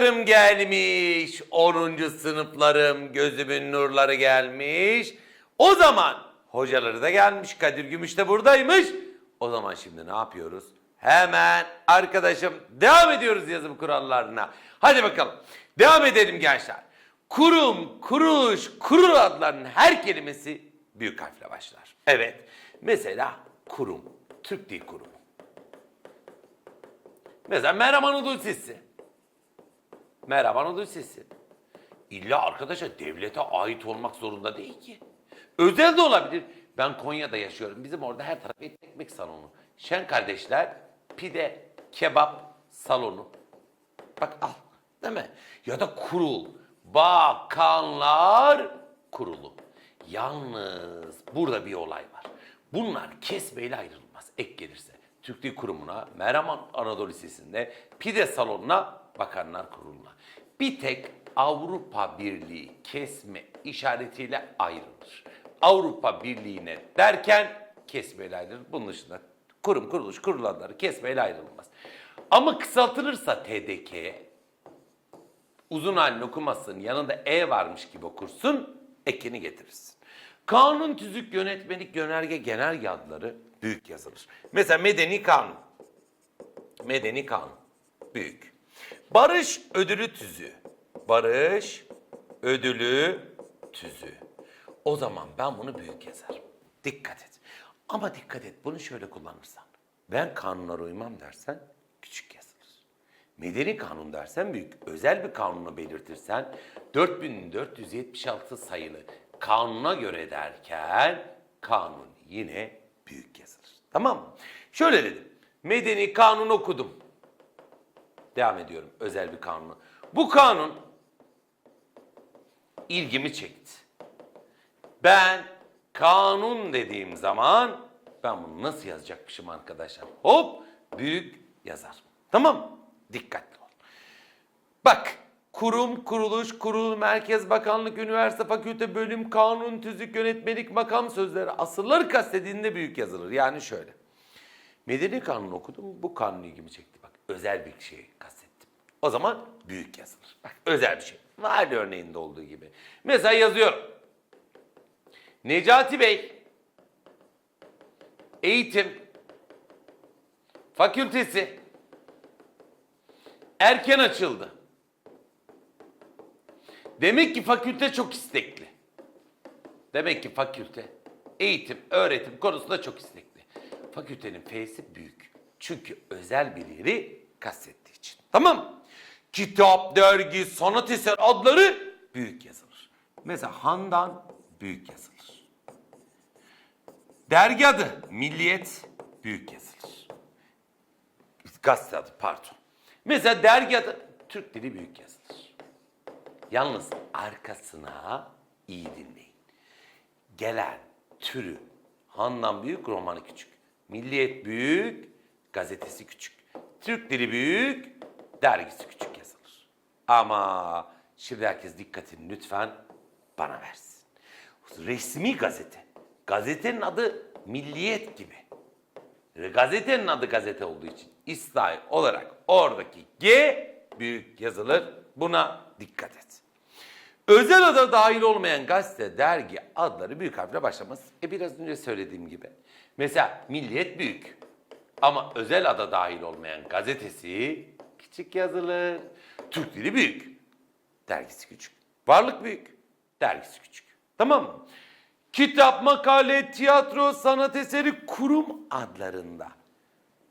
Çocuklarım gelmiş. 10. sınıflarım, gözümün nurları gelmiş. O zaman hocaları da gelmiş. Kadir Gümüş de buradaymış. O zaman şimdi ne yapıyoruz? Hemen arkadaşım devam ediyoruz yazım kurallarına. Hadi bakalım. Devam edelim gençler. Kurum, kuruluş, kurul adlarının her kelimesi büyük harfle başlar. Evet. Mesela kurum, Türk Dil Kurumu. Mesela Merhaba Anadolu Sesi. Merhaba Anadolu Sesi. İlla arkadaşa devlete ait olmak zorunda değil ki. Özel de olabilir. Ben Konya'da yaşıyorum. Bizim orada her taraf et ekmek salonu. Şen kardeşler pide, kebap salonu. Bak al. Değil mi? Ya da kurul. Bakanlar kurulu. Yalnız burada bir olay var. Bunlar kesmeyle ayrılmaz. Ek gelirse. Türk Dil Kurumu'na, Merhaman Anadolu Lisesi'nde, pide salonuna, bakanlar kuruluna. Bir tek Avrupa Birliği kesme işaretiyle ayrılır. Avrupa Birliği'ne derken kesmeyle ayrılır. Bunun dışında kurum, kuruluş, kurulanları kesmeyle ayrılmaz. Ama kısaltılırsa TDK'ye uzun halini okumazsın yanında E varmış gibi okursun ekini getirirsin. Kanun, tüzük, yönetmelik, yönerge, genel adları büyük yazılır. Mesela medeni kanun. Medeni kanun. Büyük. Barış ödülü tüzüğü. Barış ödülü tüzüğü. O zaman ben bunu büyük yazarım. Dikkat et. Ama dikkat et bunu şöyle kullanırsan. Ben kanunlara uymam dersen küçük yazılır. Medeni kanun dersen büyük, özel bir kanunu belirtirsen 4476 sayılı kanuna göre derken kanun yine büyük yazılır. Tamam mı? Şöyle dedim. Medeni kanun okudum. Devam ediyorum özel bir kanunu. Bu kanun ilgimi çekti. Ben kanun dediğim zaman ben bunu nasıl yazacakmışım arkadaşlar? Hop büyük yazar. Tamam? Dikkatli ol. Bak kurum, kuruluş, kurul, merkez, bakanlık, üniversite, fakülte, bölüm, kanun, tüzük, yönetmelik, makam sözleri asılları kastedildiğinde büyük yazılır. Yani şöyle. Medeni kanun okudum. Bu kanun ilgimi çekti. Özel bir şey kastettim. O zaman büyük yazılır. Bak özel bir şey. Vali örneğinde olduğu gibi. Mesela yazıyorum. Necati Bey eğitim fakültesi erken açıldı. Demek ki fakülte çok istekli. Demek ki fakülte eğitim, öğretim konusunda çok istekli. Fakültenin F'si büyük. Çünkü özel bir yeri kastettiği için. Tamam? Kitap, dergi, sanat eser adları büyük yazılır. Mesela Handan büyük yazılır. Dergi adı Milliyet büyük yazılır. Gazete adı pardon. Mesela dergi adı Türk Dili büyük yazılır. Yalnız arkasına iyi dinleyin. Gelen türü Handan büyük, romanı küçük. Milliyet büyük, gazetesi küçük. Türk Dili büyük, dergisi küçük yazılır. Ama şimdi herkes dikkatini lütfen bana versin. Resmi gazete. Gazetenin adı Milliyet gibi. Gazetenin adı gazete olduğu için İsrail olarak oradaki G büyük yazılır. Buna dikkat et. Özel ada dahil olmayan gazete, dergi adları büyük harfle başlamaz. E biraz önce söylediğim gibi. Mesela Milliyet büyük. Ama özel ada dahil olmayan gazetesi küçük yazılır. Türk Dili büyük. Dergisi küçük. Varlık büyük. Dergisi küçük. Tamam mı? Kitap, makale, tiyatro, sanat eseri kurum adlarında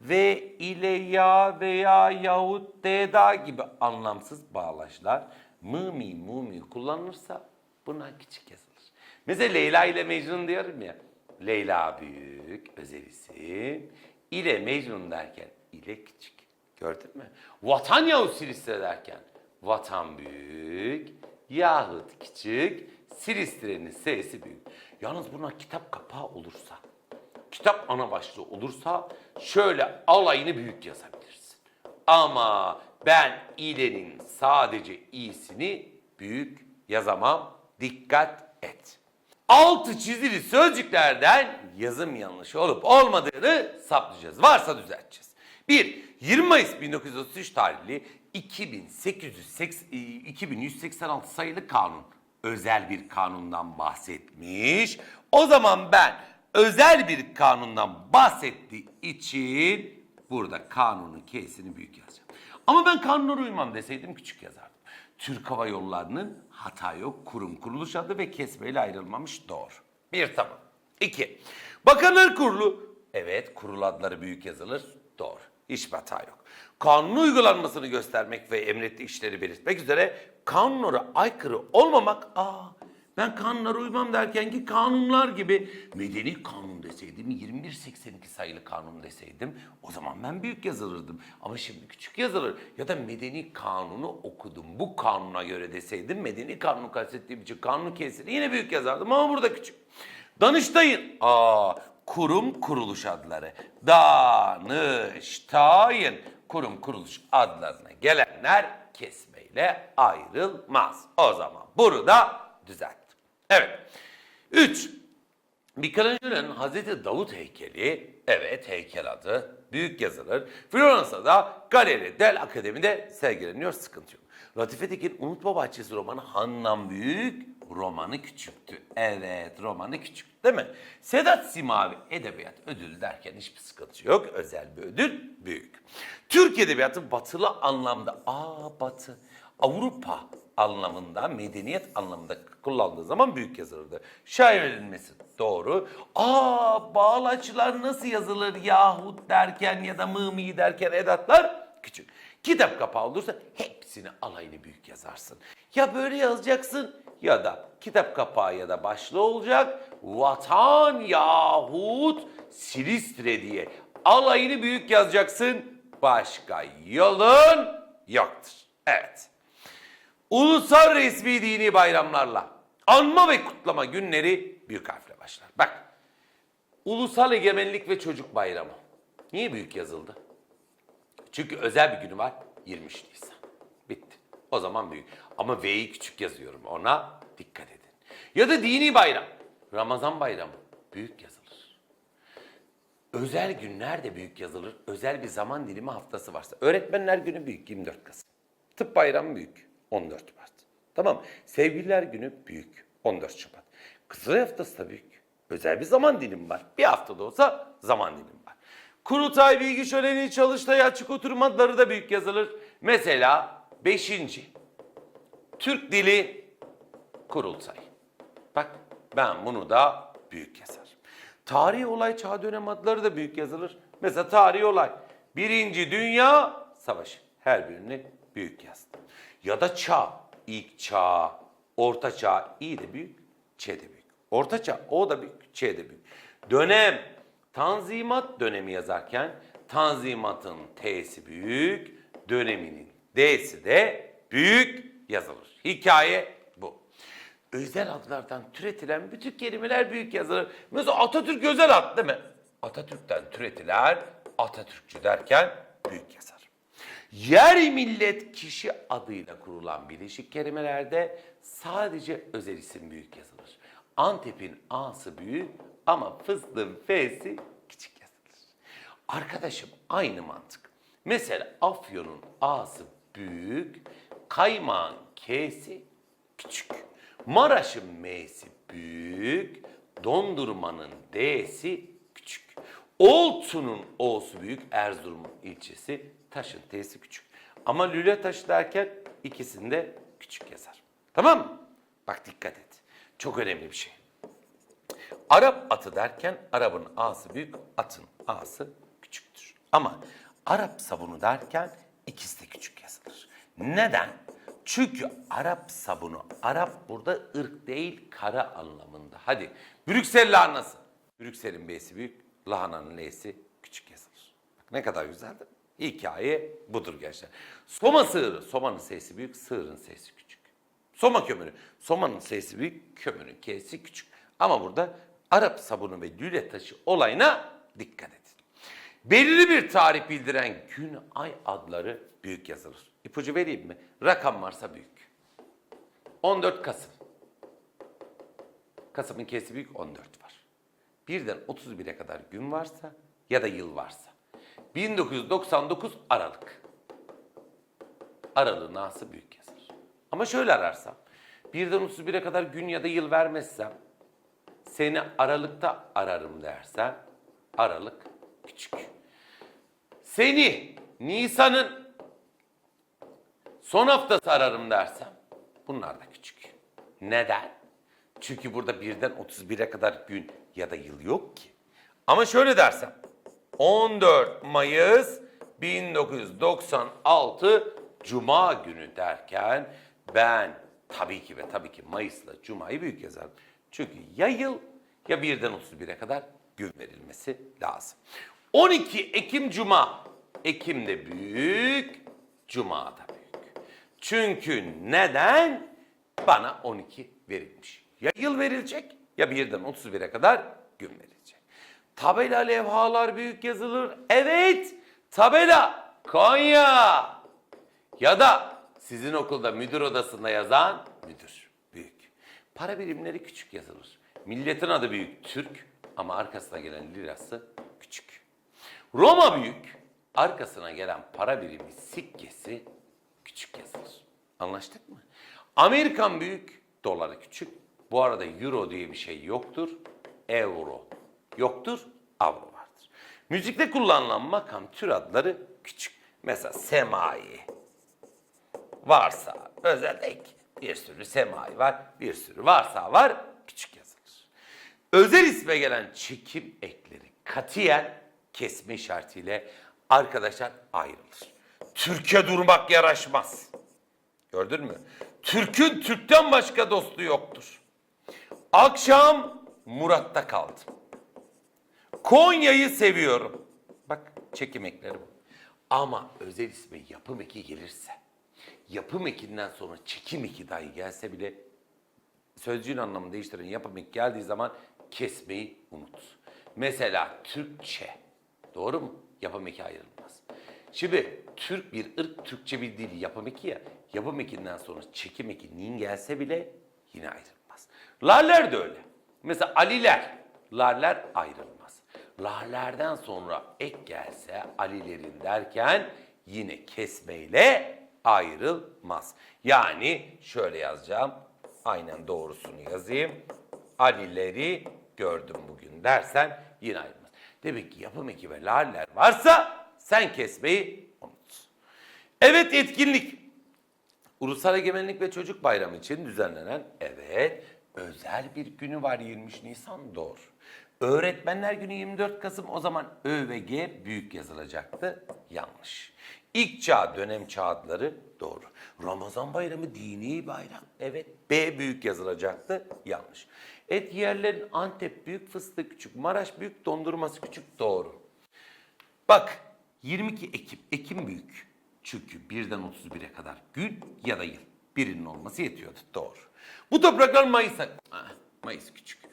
ve ile ya veya yahut deda gibi anlamsız bağlaçlar mı mi mu mi kullanılırsa buna küçük yazılır. Mesela Leyla ile Mecnun diyorum ya. Leyla büyük, özel isim. İle Mecnun derken ile küçük. Gördün mü? Vatan yahut Silistre derken vatan büyük, yahut küçük, Silistre'nin S'si büyük. Yalnız buna kitap kapağı olursa, kitap ana başlığı olursa şöyle alayını büyük yazabilirsin. Ama ben ilenin sadece i'sini büyük yazamam. Dikkat et. Altı çizili sözcüklerden yazım yanlışı olup olmadığını saptayacağız. Varsa düzelteceğiz. 1. 20 Mayıs 1933 tarihli 2880, e, 2186 sayılı kanun özel bir kanundan bahsetmiş. O zaman ben özel bir kanundan bahsettiği için burada kanunun K'sini büyük yazacağım. Ama ben kanunlara uymam deseydim küçük yazardım. Türk Hava Yolları'nın hata yok kurum kuruluş adı ve kesmeyle ayrılmamış doğru. Bir tamam. İki. Bakanlar Kurulu. Evet kurul adları büyük yazılır. Doğru. Hiçbir hata yok. Kanun uygulanmasını göstermek ve emrettiği işleri belirtmek üzere kanunlara aykırı olmamak. Aa ben kanunlara uymam derken ki kanunlar gibi medeni kanun deseydim 2182 sayılı kanun deseydim o zaman ben büyük yazılırdım. Ama şimdi küçük yazılır ya da medeni kanunu okudum bu kanuna göre deseydim medeni kanunu kastettiğim için kanun kesiri yine büyük yazardım ama burada küçük. Danıştayın. Aa, kurum kuruluş adları. Danıştayın. Kurum kuruluş adlarına gelenler kesmeyle ayrılmaz. O zaman burada düzelttim. Evet. 3. Michelangelo'nun Hazreti Davut heykeli, evet heykel adı, büyük yazılır. Floransa'da Galeri del Akademi'de sergileniyor, sıkıntı yok. Latife Tekin Unutma Bahçesi romanı Handan Büyük, romanı küçüktü. Evet, romanı küçük değil mi? Sedat Simavi Edebiyat Ödülü derken hiçbir sıkıntı yok. Özel bir ödül, büyük. Türk Edebiyatı batılı anlamda, aa batı, Avrupa anlamında, medeniyet anlamında kullandığı zaman büyük yazılırdı. Şair edilmesi doğru. Aa bağlaçlar nasıl yazılır yahut derken ya da mımi derken edatlar küçük. Kitap kapağı olursa hepsini alaylı büyük yazarsın. Ya böyle yazacaksın ya da kitap kapağı ya da başlığı olacak. Vatan yahut Silistre diye alayını büyük yazacaksın. Başka yolun yoktur. Evet. Ulusal resmi dini bayramlarla anma ve kutlama günleri büyük harfle başlar. Bak. Ulusal Egemenlik ve Çocuk Bayramı. Niye büyük yazıldı? Çünkü özel bir günü var. 23 Nisan. Bitti. O zaman büyük. Ama V'yi küçük yazıyorum. Ona dikkat edin. Ya da dini bayram. Ramazan bayramı. Büyük yazılır. Özel günler de büyük yazılır. Özel bir zaman dilimi haftası varsa. Öğretmenler günü büyük 24 Kasım. Tıp bayramı büyük 14 Mart. Tamam. Sevgililer günü büyük 14 Şubat. Kızılay haftası da büyük. Özel bir zaman dilimi var. Bir haftada olsa zaman dilimi var. Kurultay, bilgi şöleni, çalıştay, açık oturum adları da büyük yazılır. Mesela 5. Türk Dili Kurultay. Bak ben bunu da büyük yazarım. Tarihi olay çağ dönem adları da büyük yazılır. Mesela tarihi olay. Birinci Dünya Savaşı. Her birini büyük yazdım. Ya da çağ. İlk çağ, orta çağ. İ de büyük, Ç de büyük. Orta çağ, O da büyük, Ç de büyük. Dönem. Tanzimat dönemi yazarken Tanzimat'ın T'si büyük, döneminin D'si de büyük yazılır. Hikaye bu. Özel adlardan türetilen bütün kelimeler büyük yazılır. Mesela Atatürk özel ad değil mi? Atatürk'ten türetilen Atatürkçü derken büyük yazar. Yer millet kişi adıyla kurulan bileşik kelimelerde sadece özel isim büyük yazılır. Antep'in A'sı büyük ama fıstığın F'si küçük yazılır. Arkadaşım aynı mantık. Mesela Afyon'un A'sı büyük, kaymağın K'si küçük. Maraş'ın M'si büyük, dondurmanın D'si küçük. Oltu'nun O'su büyük, Erzurum ilçesi, taşın T'si küçük. Ama lüle taşı derken ikisinde küçük yazar. Tamam mı? Bak dikkat et. Çok önemli bir şey. Arap atı derken Arap'ın A'sı büyük, atın A'sı küçüktür. Ama Arap sabunu derken ikisi de küçük yazılır. Neden? Çünkü Arap sabunu, Arap burada ırk değil kara anlamında. Hadi Brüksel lahanası. Brüksel'in B'si büyük, lahananın L'si küçük yazılır. Bak ne kadar güzel değil mi? Hikaye budur gençler. Soma sığırı, somanın sesi büyük, sığırın sesi küçük. Soma kömürü, somanın sesi büyük, kömürün K'si küçük. Ama burada Arap sabunu ve lüle taşı olayına dikkat edin. Belirli bir tarih bildiren gün, ay adları büyük yazılır. İpucu vereyim mi? Rakam varsa büyük. 14 Kasım. Kasım'ın kesi büyük 14 var. Birden 31'e kadar gün varsa ya da yıl varsa. 1999 Aralık. Aralığı nasıl büyük yazılır. Ama şöyle ararsam. Birden 31'e kadar gün ya da yıl vermezsem seni Aralık'ta ararım dersem Aralık küçük. Seni Nisan'ın son haftası ararım dersem bunlar da küçük. Neden? Çünkü burada birden 31'e kadar gün ya da yıl yok ki. Ama şöyle dersem 14 Mayıs 1996 Cuma günü derken ben tabii ki ve tabii ki Mayıs'la Cuma'yı büyük yazarım. Çünkü ya yıl ya birden 31'e kadar gün verilmesi lazım. 12 Ekim Cuma. Ekim de büyük, Cuma da büyük. Çünkü neden? Bana 12 verilmiş. Ya yıl verilecek ya birden 31'e kadar gün verilecek. Tabela levhalar büyük yazılır. Evet, tabela Konya. Ya da sizin okulda müdür odasında yazan müdür büyük. Para birimleri küçük yazılır. Milletin adı büyük Türk ama arkasına gelen lirası küçük. Roma büyük, arkasına gelen para birimi sikkesi küçük yazılır. Anlaştık mı? Amerikan büyük, doları küçük. Bu arada euro diye bir şey yoktur. Euro yoktur, avro vardır. Müzikte kullanılan makam tür adları küçük. Mesela semai, varsa, özel ek, bir sürü semai var, bir sürü varsa var, küçük yazılır. Özel isme gelen çekim ekleri katiyen kesme işaretiyle arkadaşlar ayrılır. Türkiye durmak yaraşmaz. Gördün mü? Türk'ün Türk'ten başka dostu yoktur. Akşam Murat'ta kaldım. Konya'yı seviyorum. Bak çekim ekleri bu. Ama özel isme yapım eki gelirse, yapım ekinden sonra çekim eki dahi gelse bile sözcüğün anlamını değiştiren yapım eki geldiği zaman kesmeyi unut. Mesela Türkçe. Doğru mu? Yapım eki ayrılmaz. Şimdi Türk bir ırk Türkçe bir dil yapım eki ya. Yapım ekinden sonra çekim eki nin gelse bile yine ayrılmaz. Laller de öyle. Mesela Aliler. Laller ayrılmaz. Larlerden sonra ek gelse Alilerin derken yine kesmeyle ayrılmaz. Yani şöyle yazacağım. Aynen doğrusunu yazayım. Alileri gördüm bugün dersen yine ayrılmaz. Demek ki yapım eki ve laller varsa sen kesmeyi unut. Evet etkinlik. Ulusal Egemenlik ve Çocuk Bayramı için düzenlenen evet özel bir günü var 23 Nisan doğru. Öğretmenler Günü 24 Kasım o zaman Ö ve G büyük yazılacaktı. Yanlış. İlk çağ dönem çağ doğru. Ramazan bayramı dini bayram. Evet B büyük yazılacaktı. Yanlış. Et yerlerin Antep büyük fıstık küçük. Maraş büyük dondurması küçük doğru. Bak 22 Ekim. Ekim büyük. Çünkü birden 31'e kadar gün ya da yıl. Birinin olması yetiyordu. Doğru. Bu topraklar Mayıs'a... Mayıs küçük.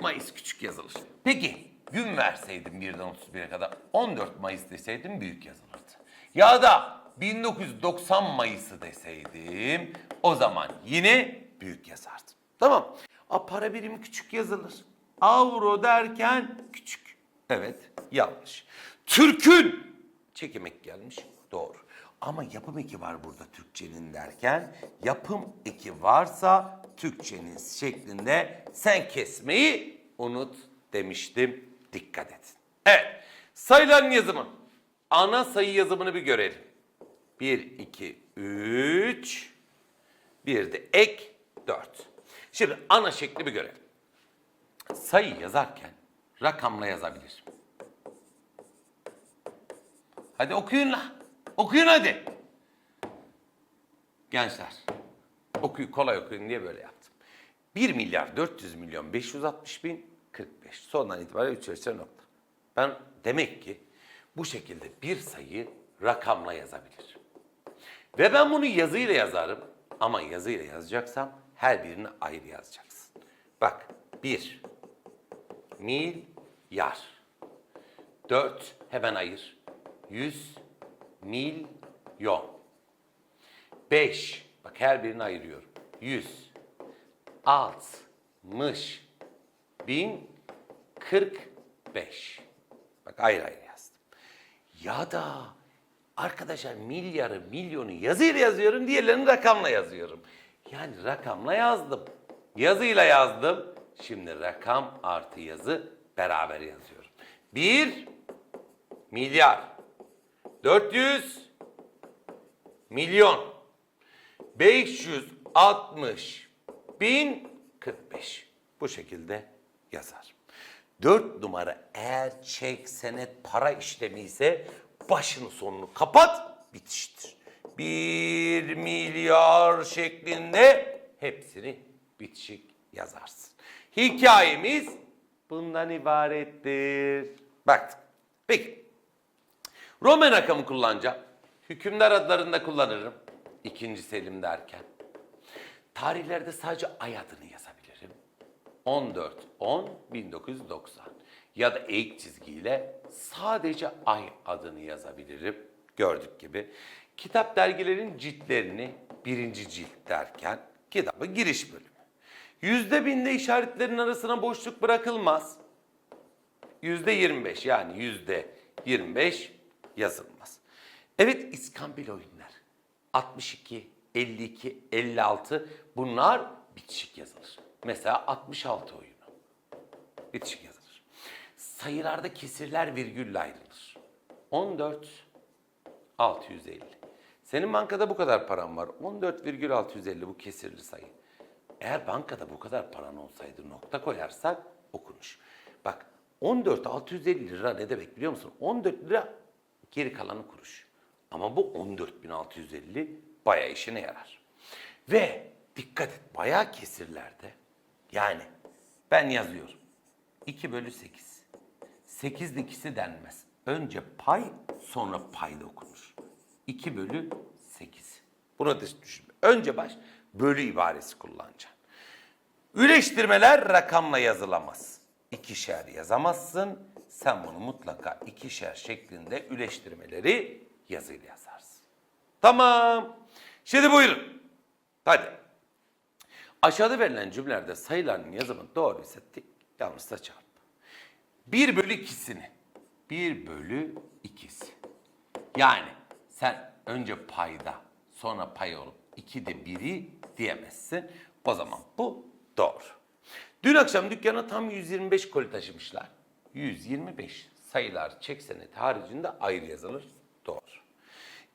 Mayıs küçük yazılır. Peki gün verseydim birden 31'e kadar 14 Mayıs deseydim büyük yazılırdı. Ya da 1990 Mayıs'ı deseydim o zaman yine büyük yazardım. Tamam. A para birimi küçük yazılır. Avro derken küçük. Evet yanlış. Türk'ün çekimek gelmiş doğru. Ama yapım eki var burada Türkçenin derken yapım eki varsa Türkçenin şeklinde sen kesmeyi unut demiştim. Dikkat et. Evet. Sayıların yazımı. Ana sayı yazımını bir görelim. 1, 2, 3. Bir de ek 4. Şimdi ana şekli bir görelim. Sayı yazarken rakamla yazabilir. Hadi okuyun la. Okuyun hadi. Gençler. Okuyun kolay okuyun diye böyle yaptım. 1 milyar 400 milyon 560 bin 45. Sondan itibaren 3 ölçer nokta. Ben demek ki bu şekilde bir sayıyı rakamla yazabilir. Ve ben bunu yazıyla yazarım ama yazıyla yazacaksam her birini ayrı yazacaksın. Bak 1 milyar 4 hemen ayır 100 milyon 5 bak her birini ayırıyorum 100 60 bin 45 bak ayrı ayrı yazdım. Ya da arkadaşlar milyarı, milyonu yazıyla yazıyorum, diğerlerini rakamla yazıyorum. Yani rakamla yazdım. Yazıyla yazdım. Şimdi rakam artı yazı beraber yazıyorum. 1 milyar 400 milyon 560 bin 45. Bu şekilde yazar. 4 numara eğer çek, senet, para işlemi ise başını sonunu kapat, bitiştir. 1 milyar şeklinde hepsini bitişik yazarsın. Hikayemiz bundan ibarettir. Baktık. Peki. Roman rakamı kullanacağım. Hükümdar adlarında kullanırım. İkinci Selim derken. Tarihlerde sadece ay adını yazabilirim. 14 10 1990 ya da eğik çizgiyle sadece ay adını yazabilirim. Gördük gibi. Kitap dergilerin ciltlerini birinci cilt derken kitabı giriş bölümü. Yüzde binde işaretlerin arasına boşluk bırakılmaz. Yüzde 25 yani yüzde 25 yazılmaz. Evet iskambil oyunlar. 62, 52, 56 bunlar bitişik yazılır. Mesela 66 oyunu. Bitişik yazılır. Sayılarda kesirler virgülle ayrılır. 14, 650. Senin bankada bu kadar paran var. 14,650 bu kesirli sayı. Eğer bankada bu kadar paran olsaydı nokta koyarsak okunuş. Bak 14 650 lira ne demek biliyor musun? 14 lira geri kalanı kuruş. Ama bu 14.650 bayağı işine yarar. Ve dikkat et bayağı kesirlerde yani ben yazıyorum. 2 bölü 8. 8'in ikisi denmez. Önce pay sonra payda okunur. 2 bölü 8. Bunu da düşünme. Önce baş bölü ibaresi kullanacaksın. Üleştirmeler rakamla yazılamaz. İkişer yazamazsın. Sen bunu mutlaka ikişer şeklinde üleştirmeleri yazıyla yazarsın. Tamam. Şimdi buyurun. Hadi. Aşağıda verilen cümlelerde sayıların yazımı doğru ise tik, yanlışsa çarp. 1 bölü ikisini. 1 bölü ikisi. Yani sen önce payda sonra pay olup 2'de 1'i diyemezsin. O zaman bu doğru. Dün akşam dükkana tam 125 koli taşımışlar. 125 sayılar çek senet haricinde ayrı yazılır. Doğru.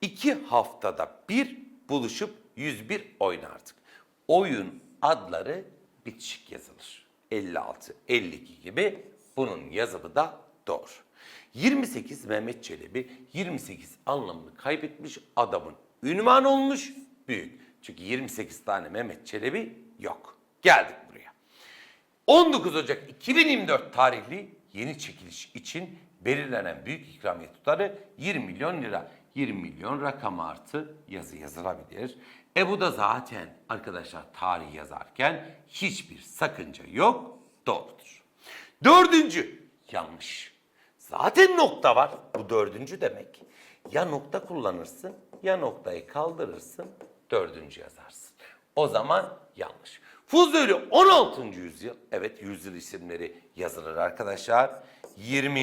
İki haftada bir buluşup 101 oynardık. Oyun adları bitişik yazılır. 56, 52 gibi bunun yazımı da doğru. 28 Mehmet Çelebi 28 anlamını kaybetmiş adamın ünvanı olmuş büyük. Çünkü 28 tane Mehmet Çelebi yok. Geldik buraya. 19 Ocak 2024 tarihli yeni çekiliş için belirlenen büyük ikramiye tutarı 20 milyon lira. 20 milyon rakam artı yazı yazılabilir. E bu da zaten arkadaşlar tarih yazarken hiçbir sakınca yok, doğrudur. Dördüncü, yanlış. Zaten nokta var, bu dördüncü demek. Ya nokta kullanırsın, ya noktayı kaldırırsın, dördüncü yazarsın. O zaman yanlış. Fuzuli 16. yüzyıl, evet yüzyıl isimleri yazılır arkadaşlar. 20.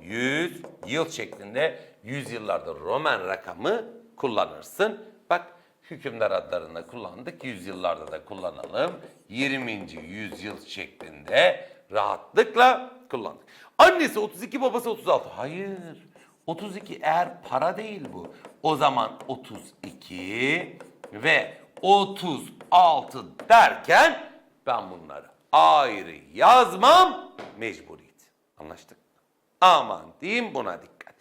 yüzyıl şeklinde yüzyıllarda Roman rakamı kullanırsın. Bak hükümdar adlarında kullandık, yüzyıllarda da kullanalım. 20. yüzyıl şeklinde rahatlıkla kullandık. Annesi 32, babası 36. Hayır. 32 eğer para değil bu. O zaman 32 ve 36 derken ben bunları ayrı yazmam mecburiyet. Anlaştık mı? Aman diyeyim buna dikkat.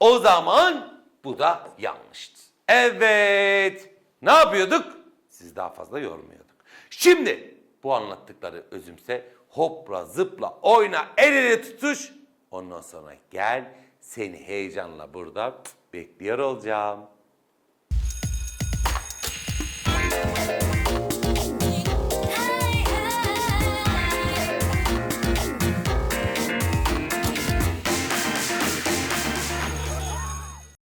O zaman bu da yanlıştı. Evet. Ne yapıyorduk? Siz daha fazla yormuyorduk. Şimdi bu anlattıkları özümse hopla zıpla oyna el ele tutuş. Ondan sonra gel seni heyecanla burada bekliyor olacağım.